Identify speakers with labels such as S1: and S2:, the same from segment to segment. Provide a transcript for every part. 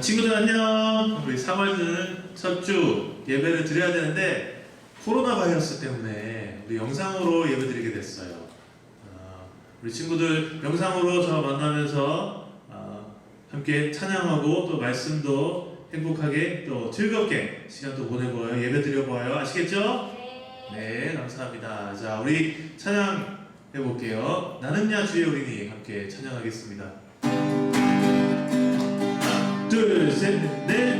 S1: 친구들 안녕. 우리 3월은 첫 주 예배를 드려야 되는데 코로나 바이러스 때문에 우리 영상으로 예배 드리게 됐어요. 어, 우리 친구들 영상으로 저 만나면서 어, 함께 찬양하고 또 말씀도 행복하게 또 즐겁게 시간도 보내고요 예배 드려봐요 아시겠죠? 네, 감사합니다. 자, 우리 찬양 해볼게요. 나는 야 주의 어린이 함께 찬양하겠습니다. Sözde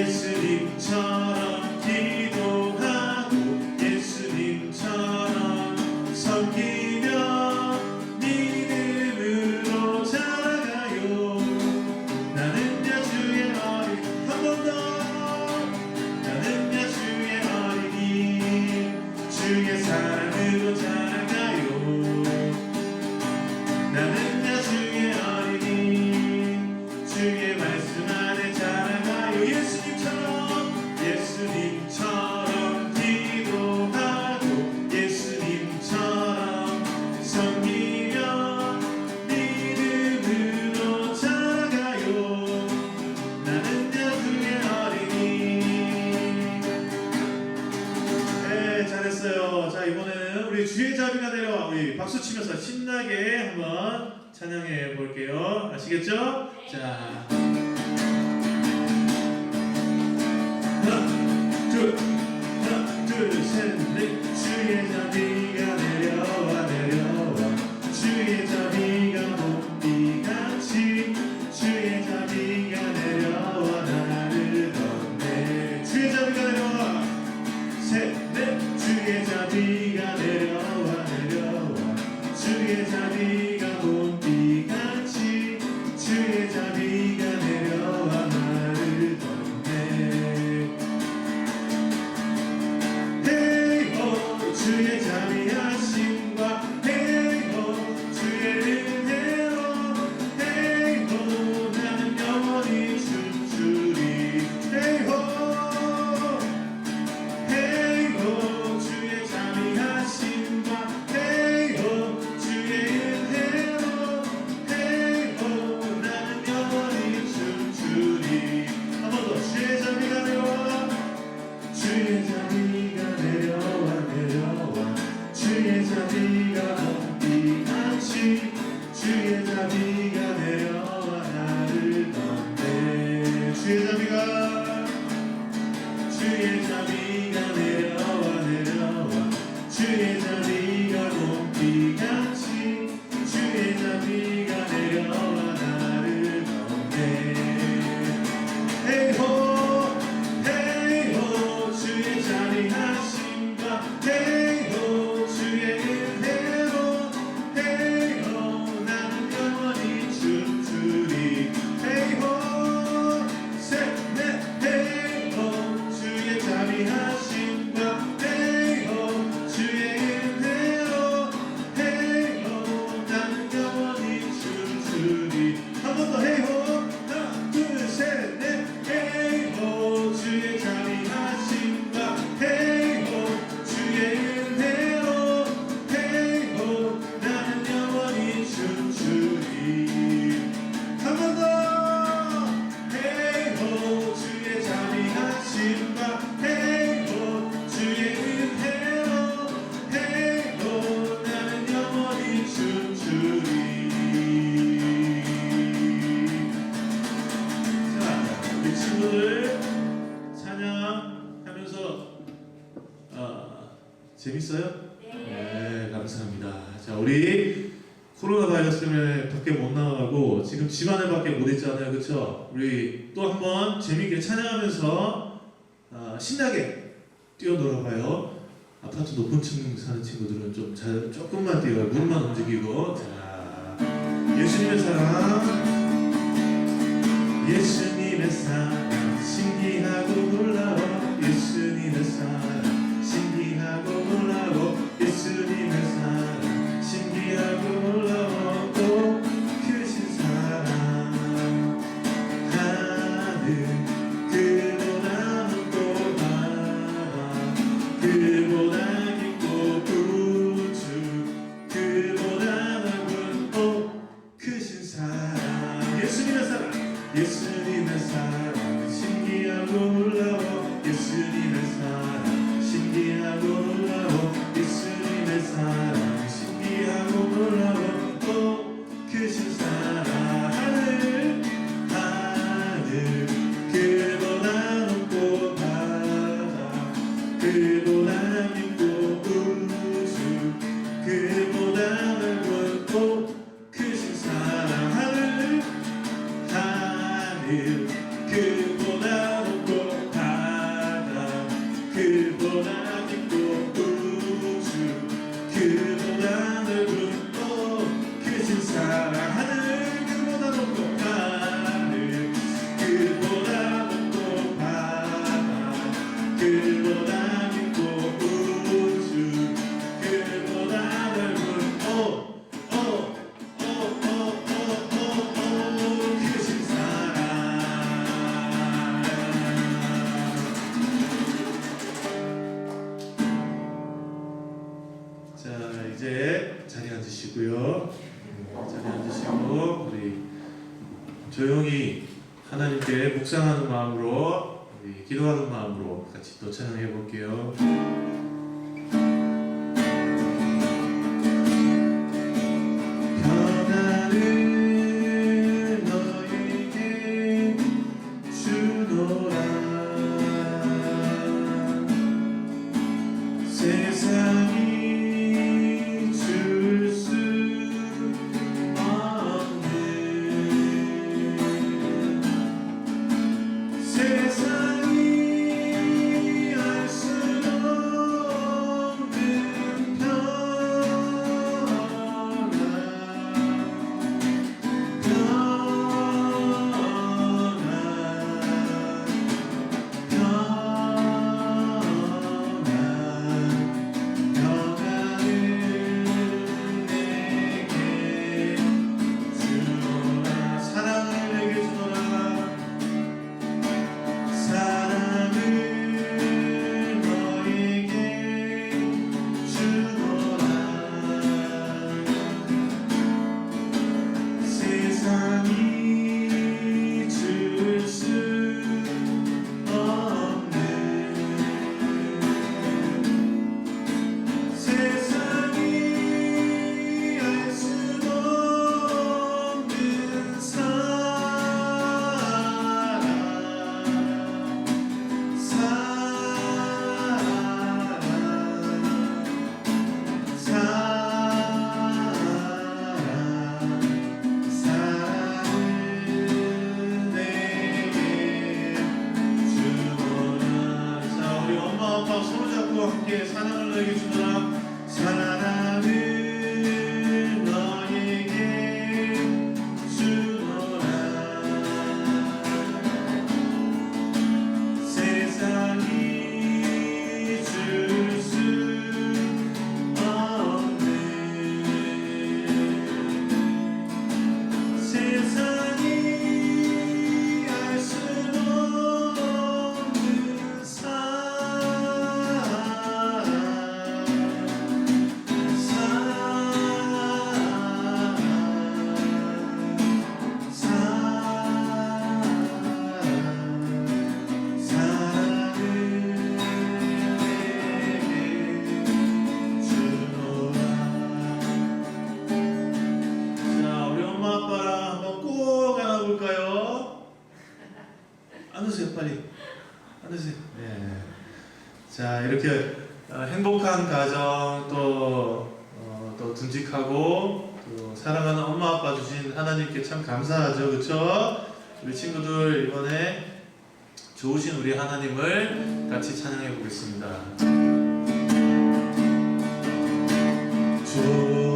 S1: 예수님처럼 신나게 한번 찬양해 볼게요. 아시겠죠? 자. see 있어요? 네. 네, 감사합니다. 자, 우리 코로나 바이러스 때문에 밖에 못 나가고 지금 집안에 밖에 못 있잖아요. 그쵸? 우리 또 한번 재밌게 찬양하면서 어, 신나게 뛰어놀아봐요. 아파트 높은 층 사는 친구들은 좀 잘, 조금만 뛰어요. 무릎만 움직이고. 자, 예수님의 사랑. 예수님의 사랑. 신기하고 people. 기도하는 마음으로 같이 또 찬양해 볼게요. 사랑하는 엄마 아빠 주신 하나님께 참 감사하죠, 그렇죠? 우리 친구들 이번에 좋으신 우리 하나님을 같이 찬양해 보겠습니다. 주.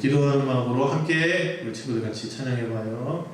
S1: 기도하는 마음으로 함께 우리 친구들 같이 찬양해봐요.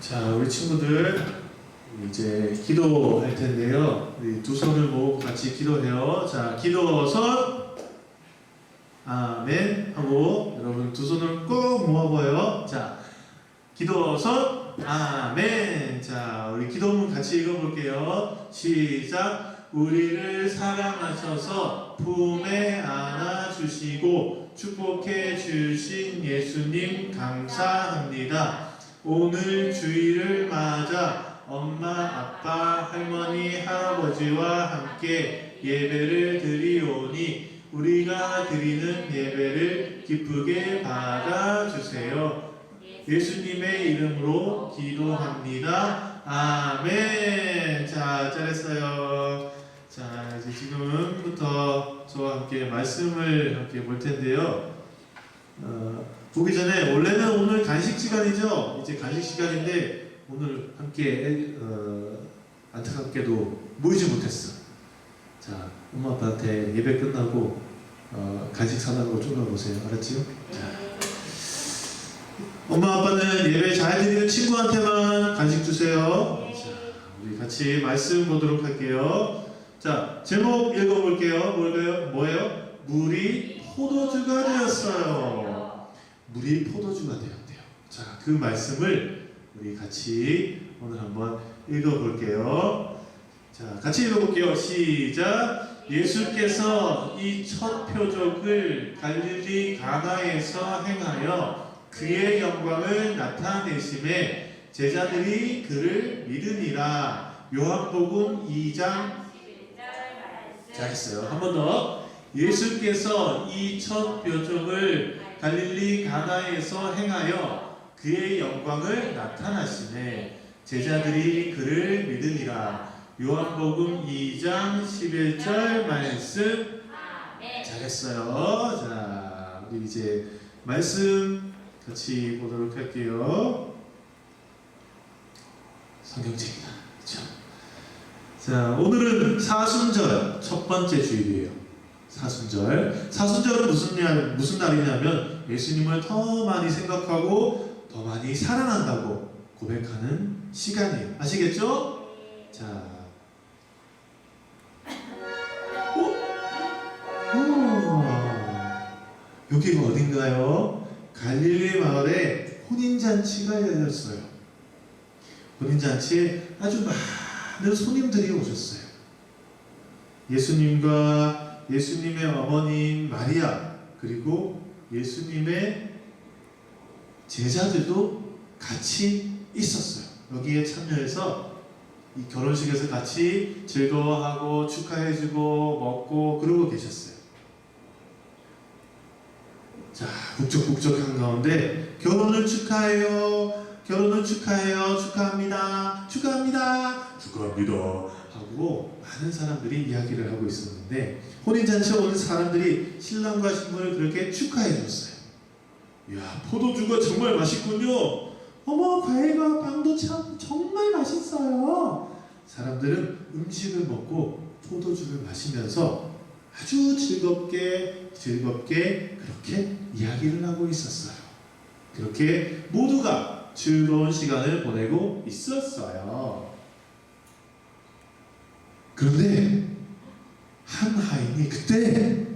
S1: 자, 우리 친구들 이제 기도할 텐데요. 우리 두 손을 모으고 같이 기도해요. 자, 기도 선 아멘 하고 여러분 두 손을 꼭 모아봐요. 자, 기도 선 아멘. 자, 우리 기도문 같이 읽어볼게요. 시작. 우리를 사랑하셔서 품에 안아 주시고 축복해 주신 예수님 감사합니다. 오늘 주일을 맞아 엄마, 아빠, 할머니, 할아버지와 함께 예배를 드리오니 우리가 드리는 예배를 기쁘게 받아주세요. 예수님의 이름으로 기도합니다. 아멘. 자, 잘했어요. 자, 이제 지금부터 저와 함께 말씀을 함께 볼 텐데요. 어, 보기 전에 원래는 오늘 간식 시간이죠. 이제 간식 시간인데 오늘 함께 어, 안타깝게도 모이지 못했어. 자, 엄마 아빠한테 예배 끝나고 어, 간식 사달라고 쫄라보세요. 알았지요? 자. 엄마 아빠는 예배 잘 드리는 친구한테만 간식 주세요. 자, 우리 같이 말씀 보도록 할게요. 자, 제목 읽어볼게요. 뭘까요? 뭐예요? 물이 포도주가 되었어요. 물이 포도주가 되었대요. 자, 그 말씀을 우리 같이 오늘 한번 읽어볼게요. 자, 같이 읽어볼게요. 시작. 예수께서 이 첫 표적을 갈릴리 가나에서 행하여 그의 영광을 나타내심에 제자들이 그를 믿으니라. 요한복음 2장 잘했어요. 한 번 더. 예수께서 이 첫 표적을 갈릴리 가나에서 행하여 그의 영광을 나타나시네 제자들이 그를 믿으니라. 요한복음 2장 11절 말씀 잘했어요. 자, 우리 이제 말씀 같이 보도록 할게요. 성경책이다. 그렇죠? 자, 오늘은 사순절 첫 번째 주일이에요. 사순절. 사순절은 무슨 날 무슨 날이냐면 예수님을 더 많이 생각하고 더 많이 사랑한다고 고백하는 시간이에요. 아시겠죠? 자. 오? 여기가 어딘가요? 갈릴리 마을에 혼인잔치가 열렸어요. 혼인잔치에 아주 많은 손님들이 오셨어요. 예수님과 예수님의 어머님 마리아 그리고 예수님의 제자들도 같이 있었어요. 여기에 참여해서 이 결혼식에서 같이 즐거워하고 축하해주고 먹고 그러고 계셨어요. 자, 북적북적한 가운데 결혼을 축하해요. 결혼을 축하해요. 축하합니다. 축하합니다. 축하합니다. 하고 많은 사람들이 이야기를 하고 있었는데 혼인잔치에 오는 사람들이 신랑과 신부를 그렇게 축하해 줬어요. 이야, 포도주가 정말 맛있군요. 어머, 과일과 빵도 참 정말 맛있어요. 사람들은 음식을 먹고 포도주를 마시면서 아주 즐겁게 즐겁게 그렇게 이야기를 하고 있었어요. 그렇게 모두가 즐거운 시간을 보내고 있었어요. 그런데 한 하인이 그때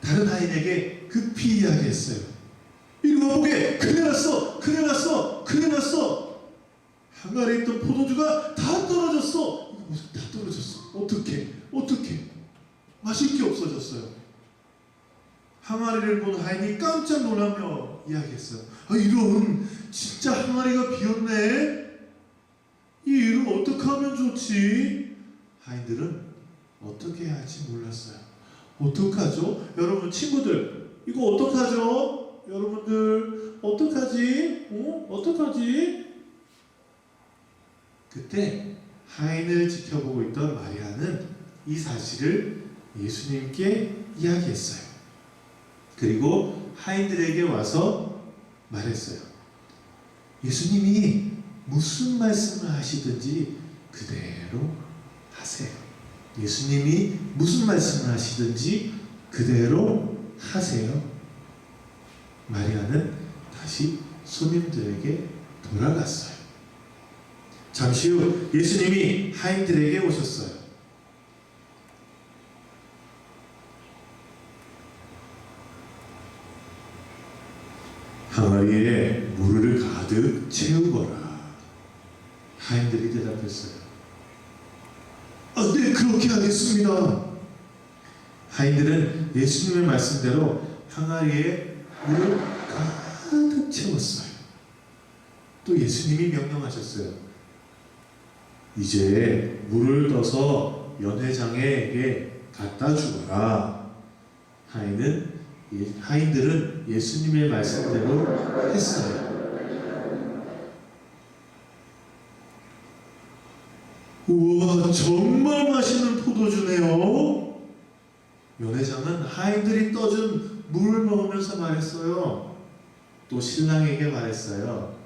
S1: 다른 하인에게 급히 이야기했어요. 이리 와보게! 큰일 났어! 큰일 났어! 큰일 났어! 항아리에 있던 포도주가 다 떨어졌어! 무슨 다 떨어졌어? 어떻게? 어떻게? 마실 게 없어졌어요. 항아리를 본 하인이 깜짝 놀라며 이야기했어요. 아, 이런 진짜 항아리가 비었네. 이 일을 어떻게 하면 좋지? 하인들은 어떻게 해야 할지 몰랐어요. 어떡하죠? 여러분 친구들 이거 어떡하죠? 여러분들 어떡하지? 어? 어떡하지? 그때 하인을 지켜보고 있던 마리아는 이 사실을 예수님께 이야기했어요. 그리고 하인들에게 와서 말했어요. 예수님이 무슨 말씀을 하시든지 그대로 하세요. 예수님이 무슨 말씀을 하시든지 그대로 하세요. 마리아는 다시 손님들에게 돌아갔어요. 잠시 후 예수님이 하인들에게 오셨어요. 항아리에 물을 가득 채우거라. 하인들이 대답했어요. 그렇게 하겠습니다. 하인들은 예수님의 말씀대로 항아리에 물을 가득 채웠어요. 또 예수님이 명령하셨어요. 이제 물을 떠서 연회장에게 갖다 주거라. 하인은 예- 하인들은 예수님의 말씀대로 했어요. 우와 정말 맛있는 포도주네요. 연회장은 하인들이 떠준 물을 먹으면서 말했어요. 또 신랑에게 말했어요.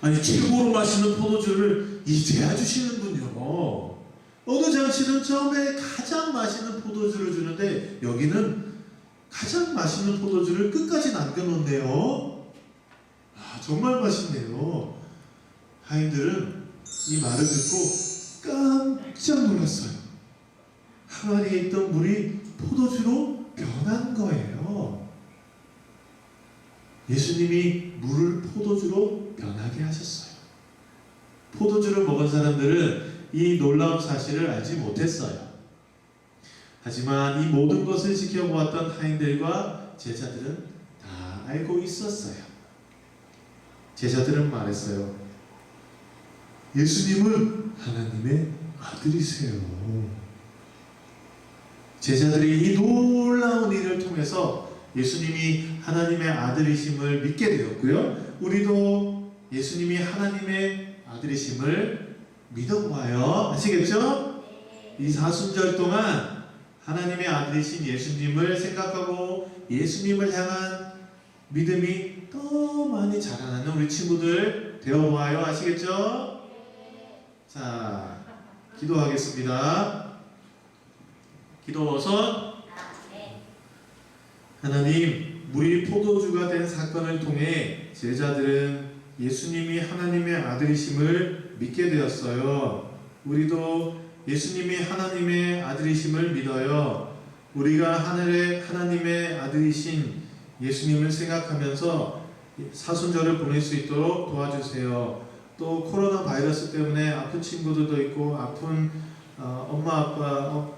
S1: 아니 최고로 맛있는 포도주를 이제야 주시는군요. 어느 장치는 처음에 가장 맛있는 포도주를 주는데 여기는 가장 맛있는 포도주를 끝까지 남겨놓네요. 아 정말 맛있네요. 하인들은 이 말을 듣고 깜짝 놀랐어요. 항아리에 있던 물이 포도주로 변한 거예요. 예수님이 물을 포도주로 변하게 하셨어요. 포도주를 먹은 사람들은 이 놀라운 사실을 알지 못했어요. 하지만 이 모든 것을 지켜보았던 하인들과 제자들은 다 알고 있었어요. 제자들은 말했어요. 예수님은 하나님의 아들이세요. 제자들이 이 놀라운 일을 통해서 예수님이 하나님의 아들이심을 믿게 되었고요. 우리도 예수님이 하나님의 아들이심을 믿어보아요. 아시겠죠? 이 사순절 동안 하나님의 아들이신 예수님을 생각하고 예수님을 향한 믿음이 더 많이 자라나는 우리 친구들 되어보아요. 아시겠죠? 자, 기도하겠습니다. 기도워서 하나님, 물이 포도주가 된 사건을 통해 제자들은 예수님이 하나님의 아들이심을 믿게 되었어요. 우리도 예수님이 하나님의 아들이심을 믿어요. 우리가 하늘의 하나님의 아들이신 예수님을 생각하면서 사순절을 보낼 수 있도록 도와주세요. 또 코로나 바이러스 때문에 아픈 친구들도 있고 아픈 어, 엄마 아빠 어,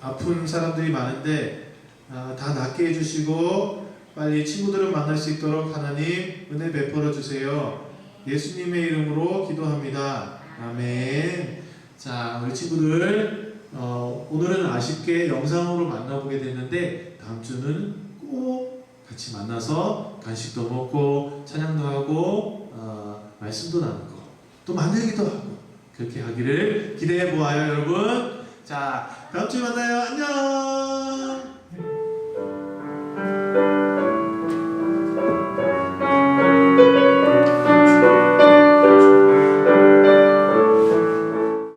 S1: 아픈 사람들이 많은데 아, 다 낫게 해주시고 빨리 친구들을 만날 수 있도록 하나님 은혜 베풀어 주세요. 예수님의 이름으로 기도합니다. 아멘. 자, 우리 친구들 어, 오늘은 아쉽게 영상으로 만나보게 됐는데 다음 주는 꼭 같이 만나서 간식도 먹고 찬양도 하고 어, 말씀도 나누고 또 만들기도 하고 그렇게 하기를 기대해 보아요 여러분. 자 다음 주에 만나요. 안녕!